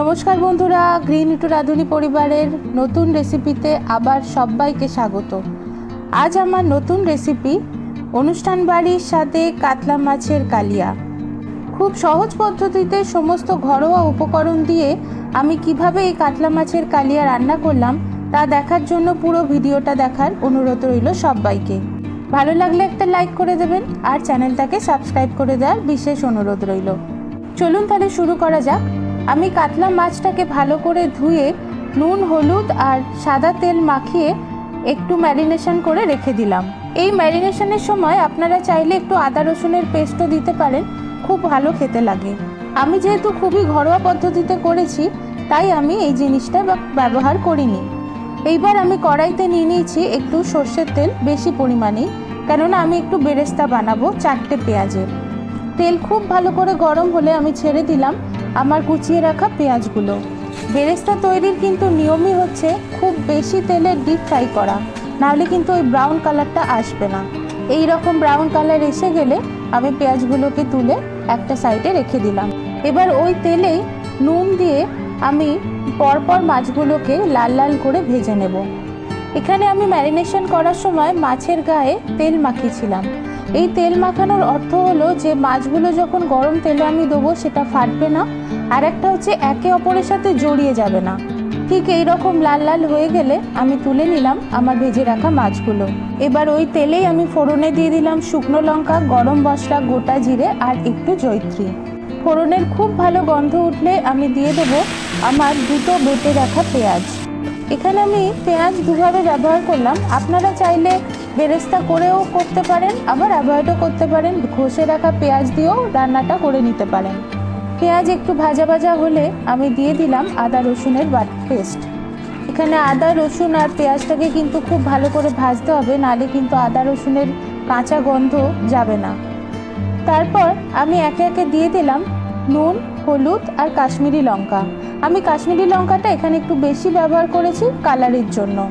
নমস্কার বন্ধুরা, গ্রিন ইটু রাঁধুনি পরিবারের নতুন রেসিপিতে আবার সবাইকে স্বাগত। আজ আমার নতুন রেসিপি, অনুষ্ঠান বাড়ির সাথে কাতলা মাছের কালিয়া। খুব সহজ পদ্ধতিতে সমস্ত ঘরোয়া উপকরণ দিয়ে আমি কীভাবে এই কাতলা মাছের কালিয়া রান্না করলাম, তা দেখার জন্য পুরো ভিডিওটা দেখার অনুরোধ রইল সবাইকে। ভালো লাগলে একটা লাইক করে দেবেন আর চ্যানেলটাকে সাবস্ক্রাইব করে দেওয়ার বিশেষ অনুরোধ রইল। চলুন তাহলে শুরু করা যাক। আমি কাতলা মাছটাকে ভালো করে ধুয়ে নুন, হলুদ আর সাদা তেল মাখিয়ে একটু ম্যারিনেশন করে রেখে দিলাম। এই ম্যারিনেশনের সময় আপনারা চাইলে একটু আদা রসুনের পেস্টও দিতে পারেন, খুব ভালো খেতে লাগে। আমি যেহেতু খুবই ঘরোয়া পদ্ধতিতে করেছি, তাই আমি এই জিনিসটা ব্যবহার করিনি। এইবার আমি কড়াইতে নিয়ে নিয়েছি একটু সর্ষের তেল বেশি পরিমাণে, কেননা আমি একটু বেরেস্তা বানাবো চারটে পেঁয়াজের। তেল খুব ভালো করে গরম হলে আমি ছেড়ে দিলাম আমার কুচিয়ে রাখা পেঁয়াজগুলো। বেরেস্তা তৈরির কিন্তু নিয়মই হচ্ছে খুব বেশি তেলে ডিপ ফ্রাই করা, নাহলে কিন্তু ওই ব্রাউন কালারটা আসবে না। এই রকম ব্রাউন কালার এসে গেলে আমি পেঁয়াজগুলোকে তুলে একটা সাইডে রেখে দিলাম। এবার ওই তেলেই নুন দিয়ে আমি পরপর মাছগুলোকে লাল লাল করে ভেজে নেব। এখানে আমি ম্যারিনেশন করার সময় মাছের গায়ে তেল মাখিয়েছিলাম। এই তেল মাখানোর অর্থ হলো যে মাছগুলো যখন গরম তেলে আমি দেবো, সেটা ফাটবে না। আর একটা হচ্ছে একে অপরের সাথে জড়িয়ে যাবে না। ঠিক এই রকম লাল লাল হয়ে গেলে আমি তুলে নিলাম আমার ভেজে রাখা মাছগুলো। এবার ওই তেলেই আমি ফোড়নে দিয়ে দিলাম শুকনো লঙ্কা, গরম মশলা, গোটা জিরে আর একটু জৈত্রী ফোড়নের খুব ভালো গন্ধ উঠলে আমি দিয়ে দেবো আমার দুটো বেটে রাখা পেঁয়াজ। এখানে আমি পেঁয়াজ দুভাবে ব্যবহার করলাম। আপনারা চাইলে বেরেস্তা করেও করতে পারেন, আবার অ্যাভয়েডও করতে পারেন। ঘষে রাখা পেঁয়াজ দিয়েও রান্নাটা করে নিতে পারেন। পেঁয়াজ একটু ভাজা ভাজা হলে আমি দিয়ে দিলাম আদা রসুনের বাট পেস্ট। এখানে আদা, রসুন আর পেঁয়াজটাকে কিন্তু খুব ভালো করে ভাজতে হবে, নাহলে কিন্তু আদা, রসুনের কাঁচা গন্ধ যাবে না। তারপর আমি একে একে দিয়ে দিলাম নুন, হলুদ আর কাশ্মীরি লঙ্কা। আমি কাশ্মীরি লঙ্কাটা এখানে একটু বেশি ব্যবহার করেছি কালারের জন্য।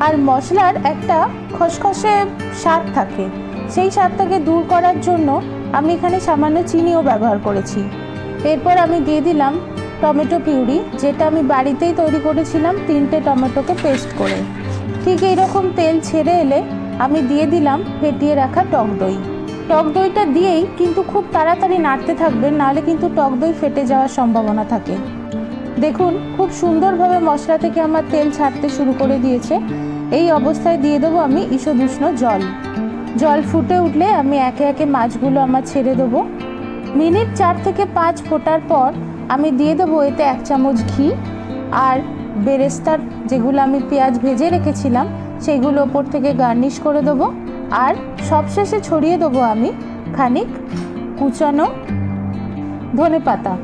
আর মশলার একটা খসখসে স্বাদ থাকে। সেই স্বাদটাকে দূর করার জন্য আমি এখানে সামান্য চিনিও ব্যবহার করেছি। এরপর আমি দিয়ে দিলাম টমেটো পিউরি, যেটা আমি বাড়িতেই তৈরি করেছিলাম তিনটে টমেটোকে পেস্ট করে। ঠিক এইরকম তেল ছেড়ে এলে আমি দিয়ে দিলাম ফেটিয়ে রাখা টক দই। টক দইটা দিয়েই কিন্তু খুব তাড়াতাড়ি নাড়তে থাকবেন, নাহলে কিন্তু টক দই ফেটে যাওয়ার সম্ভাবনা থাকে। দেখুন, খুব সুন্দরভাবে মশলা থেকে আমার তেল ছাড়তে শুরু করে দিয়েছে। এই অবস্থায় দিয়ে দেবো আমি ঈষদুষ্ণ জল। জল ফুটে উঠলে আমি একে একে মাছগুলো আমার ছেড়ে দেবো। মিনিট চার থেকে পাঁচ ফোটার পর আমি দিয়ে দেবো এতে এক চামচ ঘি আর বেরেস্তার যেগুলো আমি পেঁয়াজ ভেজে রেখেছিলাম সেইগুলো ওপর থেকে গার্নিশ করে দেবো। আর সবশেষে ছড়িয়ে দেবো আমি খানিক কুচানো ধনে পাতা।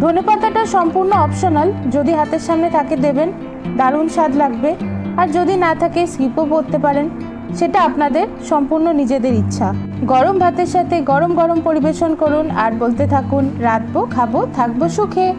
ধনে পাতাটা সম্পূর্ণ অপশনাল যদি হাতের সামনে থাকে দেবেন, দারুণ স্বাদ লাগবে। আর যদি না থাকে স্কিপও করতে পারেন, সেটা আপনাদের সম্পূর্ণ নিজেদের ইচ্ছা। গরম ভাতের সাথে গরম গরম পরিবেশন করুন, আর বলতে থাকুন রাতবো খাব, থাকব সুখে।